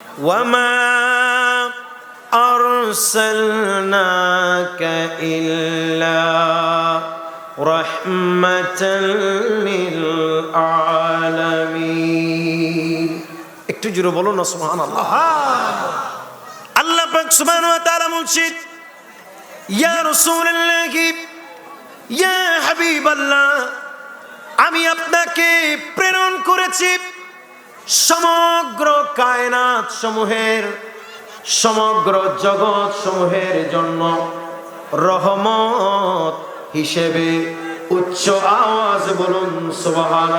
وما أرسلناك إلا رحمة للعالمين একটু জুড়ে বলো না সুবহান আল্লাহ আল্লাহ পাক সুবহানাহু ওয়া তাআলা বলছেন ইয়া রাসূলুল্লাহ ইয়া হাবিবাল্লাহ আমি আপনাকে প্রেরণ করেছি সমগ্র কায়নাত সমূহের, সমগ্র জগৎ সমূহের জন্য রহমত হিসেবে উচ্চ আওয়াজ বলুন সুবহান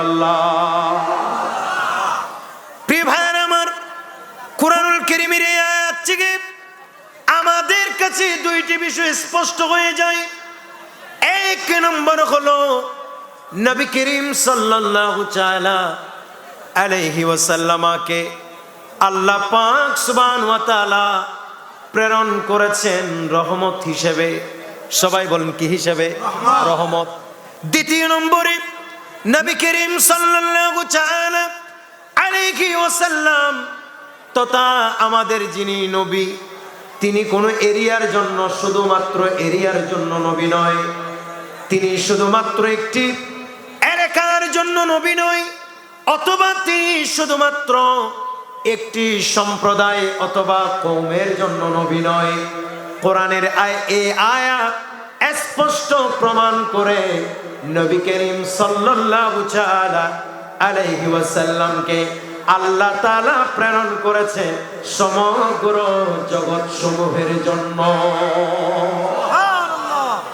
আমাদের কাছে দুইটি বিষয় স্পষ্ট হয়ে যায়। এক নম্বর হলো, নবী করিম সাল্লাল্লাহু আলাইহি ওয়াসাল্লামাকে আল্লাহ পাক সুবহান ওয়া তাআলা প্রেরণ করেছেন রহমত হিসেবে। সবাই বলেন কি হিসেবে? রহমত। দ্বিতীয় নম্বরে নবী করিম সাল্লাল্লাহু তাআলা আলাইহি ওয়াসাল্লাম তথা আমাদের যিনি নবী তিনি কোনো এরিয়ার জন্য শুধুমাত্র এরিয়ার জন্য নবী নয়। তিনি শুধুমাত্র একটি এলাকার জন্য নবী নয়। অথবা তিনি শুধুমাত্র একটি সম্প্রদায় অথবা কৌমের জন্য নবী নয়। কোরআনের আয় এই আয়াত স্পষ্ট প্রমাণ করে নবী করিম সাল্লাল্লাহু তাআলা আলাইহি ওয়াসাল্লামকে আল্লাহ তাআলা প্রেরণ করেছে সমগ্র জগৎ সমূহের জন্য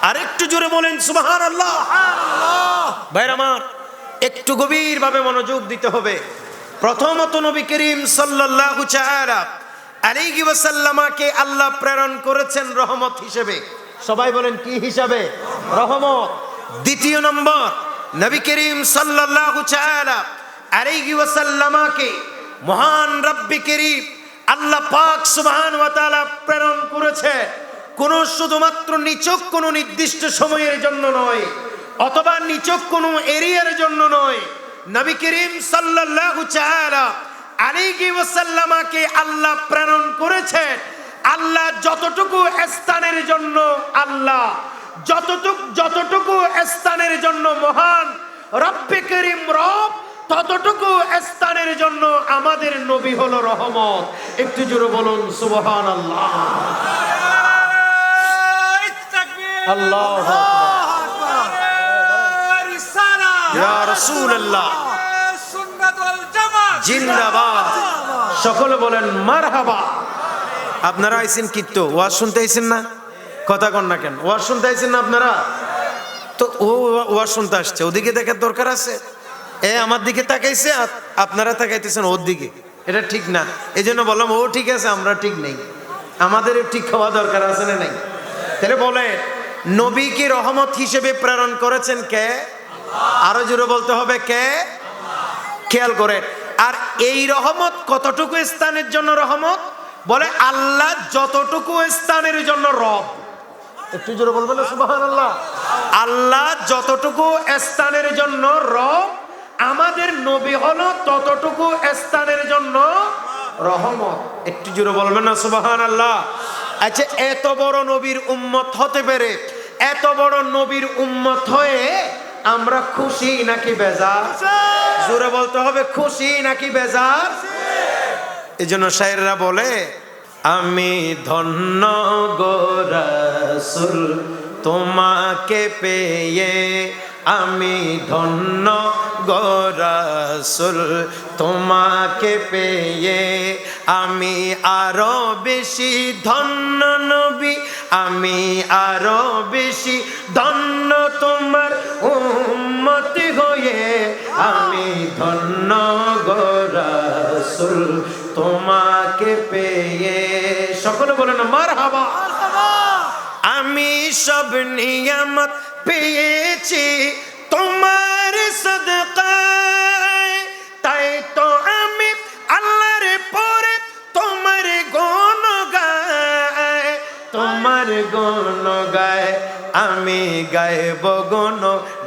আরেকটু জোরে বলেন সুবাহান আল্লাহ ভাইর আমার একটু গভীর ভাবে মনোযোগ দিতে হবে। প্রথমত নবী করিম ওয়াসাল্লামাকে আল্লাহ প্রেরণ করেছেন রহমত হিসেবে। সবাই বলেন, কি হিসাবে? রহমত। দ্বিতীয় নম্বর, নবী করিম সাল্লাল্লাহু তাআলা মহান রব্বি করিম আল্লাহ পাক সুবহান প্রেরণ করেছে কোন শুধুমাত্র নিচক, কোন নির্দিষ্ট সময়ের জন্য নয় অথবা নিচক কোন এরিয়ার জন্য নয়। নবী করিম সাল্লাল্লাহু তাআলা আলাইহি ওয়াসাল্লামাকে আল্লাহ প্রেরণ করেছেন। আল্লাহ যতটুকু স্থানের জন্য আল্লাহ যতটুকু যতটুকু স্থানের জন্য মহান রব্বে করিম রব ততটুকু স্থানের জন্য আমাদের নবী হলো রহমত। একটু জোরে বলুন সুবহান আল্লাহ আল্লাহ রাসূলুল্লাহ। জিন্দাবাদ। সকলে বলেন মারহাবা। আপনারা আইছেন কিত্ত ওয়াজ শুনতে আইছেন না? কথা কন না কেন? ওয়াজ শুনতে আইছেন না আপনারা? তো ও ওয়াজ শুনতে আসছে। ওদিকে দেখার দরকার আছে? এ আমার দিকে তাকাইছে আপনারা তাকাইতেছেন ওর দিকে। এটা ঠিক না। এই জন্য বললাম ও ঠিক আছে আমরা ঠিক নেই। আমাদের ঠিক হওয়া দরকার আছে না নাই? তাহলে বলে নবীকে রহমত হিসেবে প্রেরণ করেছেন কে? আরও জোরে বলতে হবে কে? খেয়াল করে। আর এই রহমত কতটুকু স্থানের জন্য রহমত? বলে আল্লাহ যতটুকু স্থানের জন্য রব। একটু জোরে বলবেন সুবাহান আল্লাহ যতটুকু স্থানের জন্য রব, আমাদের নবী হলো ততটুকু স্থানের জন্য রহমত। একটু জোরে বলবেন না সুবাহান আল্লাহ আচ্ছা এত বড় নবীর উম্মত হতে পেরে, এত বড় নবীর উম্মত হয়ে আমরা খুশি নাকি বেজার? জোরে বলতে হবে, খুশি নাকি বেজার? এই জন্য শায়েররা বলে, আমি ধন্য গোরাসুল তোমাকে পেয়ে আমি ধন্য গোরাসুল তোমাকে পেয়ে আমি আরও বেশি ধন্য নবী, আমি আরও বেশি ধন্য তোমার আমি ধন্য গোরাসুল তোমাকে পেয়ে সকলে বলেন মার হাবা আমি সব নিয়ামত পেয়েছি তোমার সদকায়। তাই তো আমি আল্লাহর পরে তোমার গণ গায় তোমার গণ গায় আমি গাইব গণ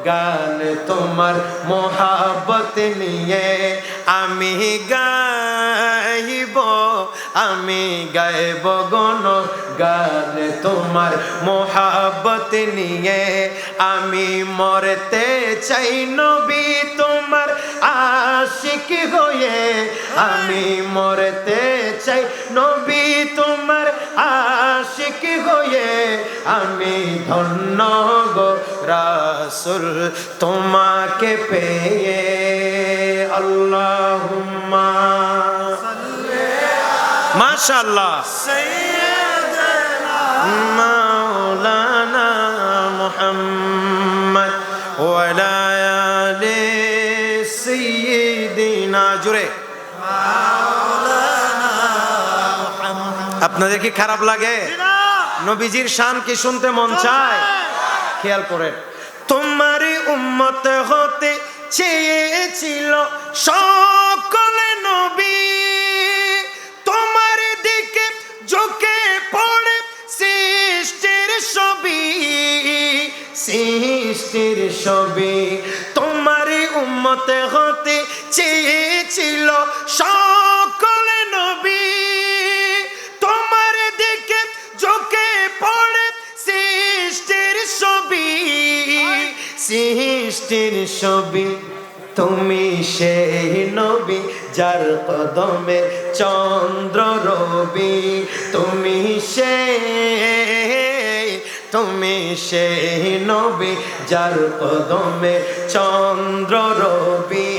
গান তোমার মোহাবত নিয়ে। আমি গাইব আমি গাইব গণ গান তোমার মোহাবত নিয়ে। আমি মরতে চাই নবী তোমার আশিক হয়ে। আমি মরতে চাই নবী তোমার আশিক হয়ে। আমি ধন্য গো রাসুল, তোমাকে পেয়ে আল্লাহুম্মা। মাশাআল্লাহ। মাওলানা মুহাম্মদ ওয়ালা আলি জুড়ে আপনাদের কি খারাপ লাগে? নবীজির শান কি শুনতে মন চায়? খেয়াল করেন। তোমারই উম্মত হতে চেয়েছিল সকলে নবী। তোমার দিকে চোখে পড়ে সৃষ্টির ছবি সৃষ্টির ছবি। তোমারই উম্মত হতে চেয়েছিল সৃষ্টির ছবি, তুমি সেই নবী যার কদমে চন্দ্র রবি। তুমি সেই তুমি সেই নবী যার কদমে চন্দ্র রবি।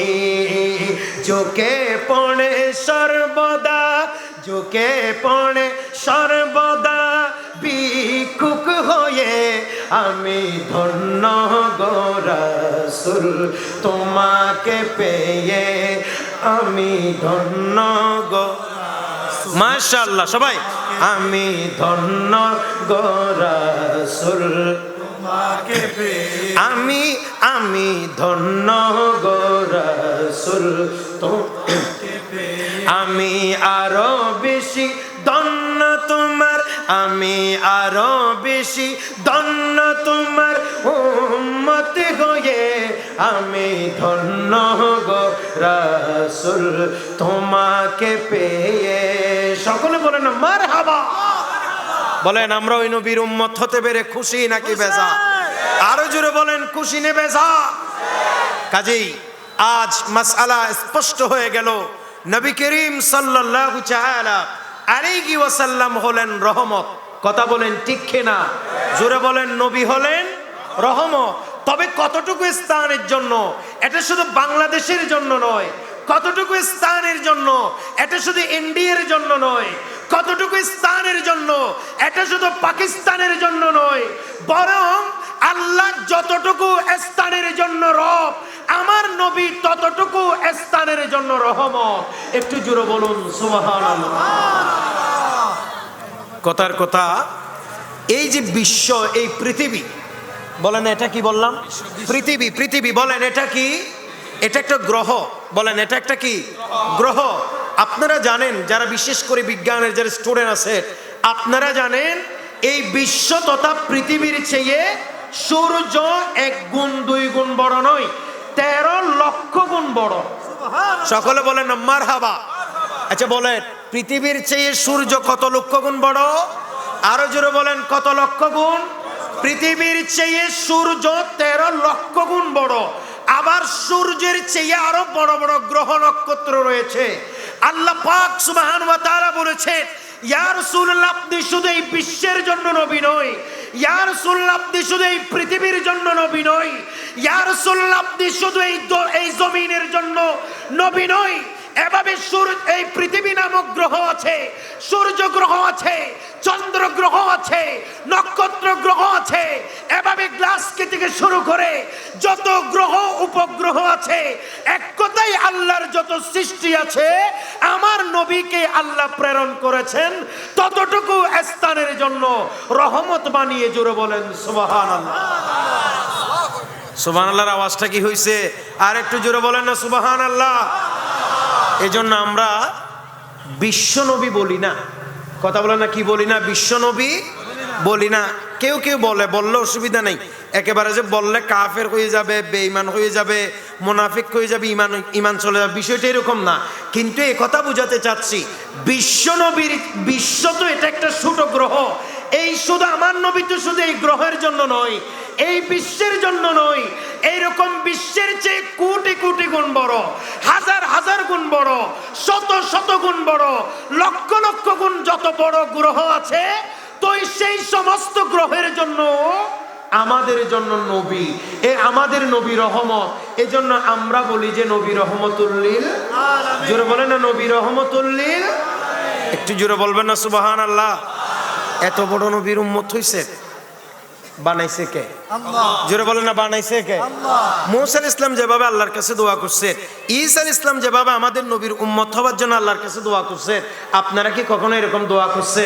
চোখে পড়ে সর্বদা চোখে পড়ে সর্বদা, ভিক্ষুক হয়ে আমি ধন্য গোরাসুল তোমাকে পেয়ে আমি ধন্য গো মাশাল্লাহ সবাই। আমি ধন্য গোরাসুল আমি আমি ধন্য গোরাসুল তো আমি আরও বেশি ধন্য তোমার আমি আরও বেশি ধন্য তোমার উম্মত হয়ে। আমি ধন্য গো রাসুল তোমাকে পেয়ে। সকলে বলেন মার হাবা বলেন আমরা ওই নবীর উম্মত হতে পেরে খুশি নাকি বেজা? আরও জোরে বলেন খুশি নে বেজা? কাজেই আজ মাসআলা স্পষ্ট হয়ে গেল। নবী করিম সাল্লাল্লাহু তাআলা আলাইহি ওয়াসাল্লাম হলেন রহমত। কথা বলেন ঠিক না জোরে বলেন, নবী হলেন রহমত। তবে কতটুকু স্থানের জন্য? এটা শুধু বাংলাদেশের জন্য নয়। কতটুকু স্থানের জন্য? এটা শুধু ইন্ডিয়ার জন্য নয়। কতটুকু স্থানের জন্য? এটা শুধু পাকিস্তানের জন্য নয়। বরং আল্লাহ যতটুকু স্থানের জন্য রব, আমার নবী ততটুকু স্থানের জন্য রহমত। একটু জোরে বলুন কথার কথা, এই যে বিশ্ব, এই পৃথিবী, বলেন এটা কি বললাম? পৃথিবী পৃথিবী, বলেন এটা কি? এটা একটা গ্রহ, বলেন এটা একটা কি? গ্রহ। আপনারা জানেন, যারা বিশেষ করে বিজ্ঞানের যারা স্টুডেন্ট আছে, আপনারা জানেন, এই বিশ্ব তথা পৃথিবীর চেয়ে সূর্য এক গুণ দুই গুণ বড় নয় তেরো লক্ষ গুণ বড়। সকলে বলেন মার হাবা আচ্ছা বলেন পৃথিবীর চেয়ে সূর্য কত লক্ষ গুণ বড়? আরও জোরে বলেন কত লক্ষ গুণ? পৃথিবীর চেয়ে সূর্য তেরো লক্ষ গুণ বড়। আবার সূর্যের চেয়ে আরও বড় বড় গ্রহ নক্ষত্র রয়েছে। আল্লাহ পাক সুবহান ওয়া তাআলা বলেছে ইয়া রাসূলুল্লাহ আপনি শুধু এই বিশ্বের জন্য নবী নয় ইয়া সুল্লাব্দি শুধু এই পৃথিবীর জন্য নবী নয়। ইয়ার সুল্লাব্দি শুধু এই এই জমিনের জন্য নবী নয়। এভাবে সূর্য, এই পৃথিবী নামক গ্রহ আছে। সূর্য গ্রহ আছে, চন্দ্র গ্রহ আছে, নক্ষত্র গ্রহ আছে। এভাবে গ্লাসকে থেকে শুরু করে যত গ্রহ, উপগ্রহ আছে, এক কথাই আল্লাহর যত সৃষ্টি আছে, আমার নবীকে আল্লাহ প্রেরণ করেছেন ততটুকু স্থানের জন্য রহমত বানিয়ে জোরে বলেন সুবাহান সুবাহান আল্লাহর আওয়াজটা কি হয়েছে আর একটু জোরে বলেন না সুবাহান আল্লাহ এই জন্য আমরা বিশ্বনবী বলি না। কথা বলে না, কি বলি না? বিশ্বনবী বলি না। কেউ কেউ বলে, বললে অসুবিধা নেই। একেবারে যে বললে কাফের হয়ে যাবে, বেঈমান হয়ে যাবে, মোনাফিক হয়ে যাবে ইমান ইমান চলে যাবে, বিষয়টা এরকম না। কিন্তু এ কথা বোঝাতে চাচ্ছি বিশ্ব নবীর বিশ্ব তো এটা একটা ছোট গ্রহ। এই শুধু আমার নবী তো শুধু এই গ্রহের জন্য নয়, এই বিশ্বের জন্য নয়। এইরকম বিশ্বের চেয়ে কোটি কোটি গুণ বড়। হাজার হাজার গুণ বড় শত শত গুণ বড় লক্ষ লক্ষ গুণ যত বড় গ্রহ আছে তো সেই সমস্ত গ্রহের জন্য আমাদের জন্য নবী। এ আমাদের নবী রহমত। এজন্য আমরা বলি যে নবী রহমতুল্লিল। জোরে বলে না নবী রহমতুল্লিল। একটু জোরে বলবেন না সুবাহান আল্লাহ এত বড় নবীর উম্মত হইছে? বানাইছে কে? জোরে বলে না বানাইছে কে? মৌসাল ইসলাম যেভাবে আল্লাহর কাছে দোয়া করছে ঈসা ইসলাম যেভাবে আমাদের নবীর উম্মত হওয়ার জন্য আল্লাহর কাছে দোয়া করছে আপনারা কি কখনো এরকম দোয়া করছে?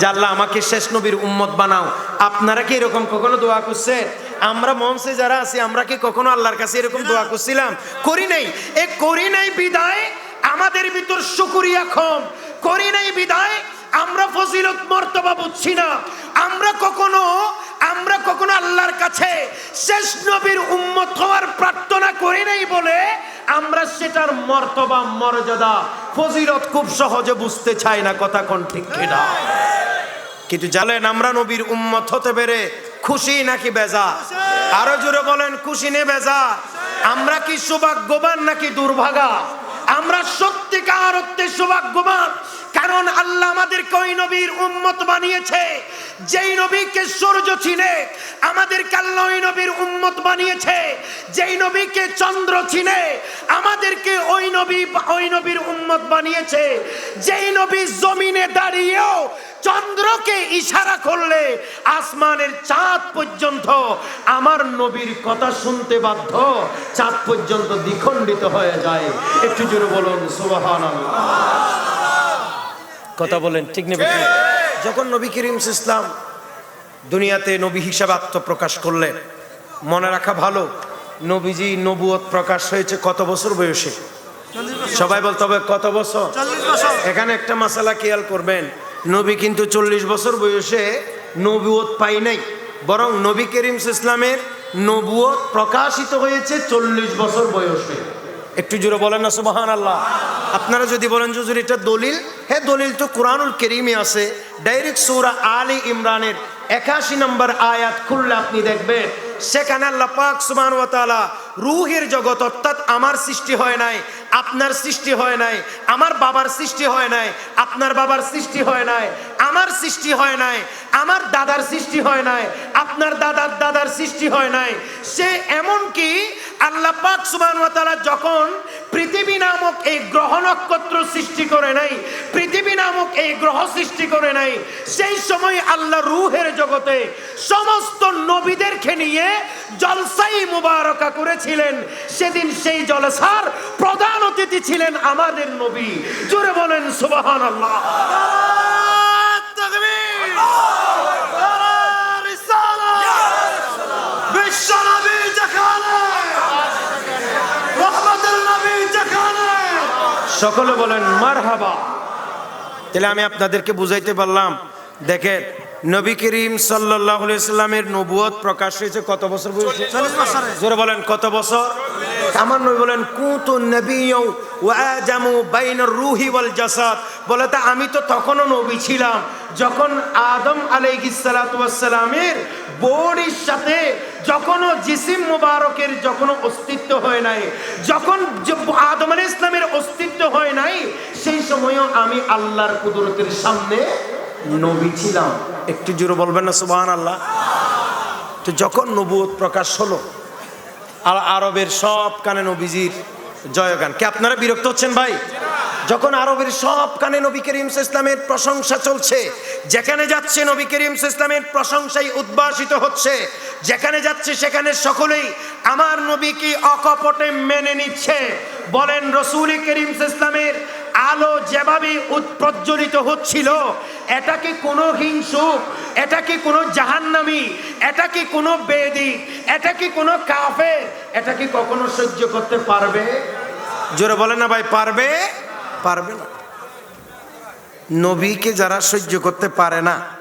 যে আল্লাহ আমাকে শেষ নবীর উম্মত বানাও। আপনারা কি এরকম কখনো দোয়া করছে? আমরা মঞ্চে যারা আছি আমরা কি কখনো আল্লাহর কাছে এরকম দোয়া করছিলাম? করি নাই। এ করি নাই বিদায় আমাদের ভিতর শুকুরিয়া ক্ষম করি নাই বিদায় আমরা ফজিলত মর্তবা বুঝছি না। আমরা কখনো আমরা কখনো আল্লাহর কাছে শেষ নবীর উম্মত হওয়ার প্রার্থনা করি নাই বলে আমরা সেটার মর্তবা, মর্যাদা, ফজিলত খুব সহজে বুঝতে চাই না, কথা কোন ঠিক কিনা? কিন্তু জানেন, আমরা নবীর উম্মত হতে পেরে খুশি নাকি বেজা? আরও জোরে বলেন, খুশি নে বেজা? আমরা কি সৌভাগ্যবান নাকি দুর্ভাগা? আমরা সত্যিকার অর্থে সৌভাগ্যবান। কারণ আল্লাহ আমাদেরকে ওই নবীর উম্মত বানিয়েছে। যেই নবীকে সূর্য চিনে, আমাদেরকে আল্লাহ ওই নবীর উম্মত বানিয়েছে। যেই নবীকে চন্দ্র চিনে, আমাদেরকে ওই নবী ওই নবীর উম্মত বানিয়েছে। যেই নবী জমিনে দাঁড়িয়েও চন্দ্রকে ইশারা করলে, আসমানের চাঁদ পর্যন্ত আমার নবীর কথা শুনতে বাধ্য, চাঁদ পর্যন্ত দ্বিখণ্ডিত হয়ে যায়। একটু জোরে বলুন সুবাহান কথা বলেন ঠিক নেবে যখন নবী করিম ইসলাম দুনিয়াতে নবী হিসাবে আত্মপ্রকাশ করলেন মনে রাখা ভালো নবীজি নবুয়ত প্রকাশ হয়েছে কত বছর বয়সে? সবাই বলতে হবে কত বছর? এখানে একটা মশালা খেয়াল করবেন নবী কিন্তু চল্লিশ বছর বয়সে নবুয়ত পাই নাই বরং নবী করিম ইসলামের নবুয়ত প্রকাশিত হয়েছে চল্লিশ বছর বয়সে। একটু জোরে বলেন না সুবাহান আল্লাহ আপনারা যদি বলেন যে এটা দলিল? হ্যাঁ দলিল তো কোরআনুল কেরিমে আছে। ডাইরেক্ট সৌরা আলী ইমরানের একাশি নম্বর আয়াত খুললে আপনি দেখবেন, সেখানে আল্লাহ পাক তাআলা রুহের জগৎ অর্থাৎ আমার সৃষ্টি হয় নাই, আপনার সৃষ্টি হয় নাই, আমার বাবার সৃষ্টি হয় নাই, আপনার বাবার সৃষ্টি হয় নাই, আমার সৃষ্টি হয় নাই, আমার দাদার সৃষ্টি হয় নাই, আপনার দাদার দাদার সৃষ্টি হয় নাই। সে এমন কি আল্লাহ পাক সুবহান ওয়া তাআলা যখন পৃথিবী নামক এই গ্রহ নক্ষত্র সৃষ্টি করে নাই নামক এই গ্রহ সৃষ্টি করে নাই। সেই সময় আল্লাহ রুহের জগতে সমস্ত নবীদেরকে নিয়ে জলসাই মুবারকা করেছিলেন। সেদিন সেই জলসার প্রধান অতিথি ছিলেন আমাদের নবী। জোরে বলেন সুবাহান আল্লাহ সকলে বলেন, মারহাবা। তাহলে আমি আপনাদেরকে বুঝাইতে পারলাম। দেখেন নবী করিম সাল্লাহ সাল্লামের নবুয়ত প্রকাশ হয়েছে কত বছর জোরে বলেন কত বছর? আমার নবী বলেন কুতু বাইনার রুহি ওয়াল জাসাদ। বলে তা আমি তো তখনও নবী ছিলাম যখন আদম আলাইহিস সালাতু ওয়াস সালামের বডির সাথে যখনও জিসিম মুবারকের যখনও অস্তিত্ব হয় নাই, যখন আদম আলাইহিস ইসলামের অস্তিত্ব হয় নাই, সেই সময়ও আমি আল্লাহর কুদরতের সামনে নবী ছিলাম। একটু জোরে বলবেন না, সুবহানাল্লাহ? তো যখন নবুয়ত প্রকাশ হলো আর আরবের সব কানে নবীজির জয়গান। কে আপনারা বিরক্ত হচ্ছেন ভাই? যখন আরবের সব কানে নবী করিম ইসলামের প্রশংসা চলছে, যেখানে যাচ্ছে নবী করিম ইসলামের প্রশংসাই উদ্ভাসিত হচ্ছে, যেখানে যাচ্ছে সেখানে সকলেই আমার নবীকে অকপটে মেনে নিচ্ছে। বলেন রসুল করিম ইসলামের আলো যেভাবে উৎপ্রজ্বলিত হচ্ছিল, এটা কি কোনো হিংসুক? এটা কি কোনো জাহান্নামি? এটা কি কোনো বেদি? এটা কি কোনো কাফে এটা কি কখনো সহ্য করতে পারবে? জোরে বলে না ভাই, পারবে? পারবে না। নবীকে যারা সহ্য করতে পারে না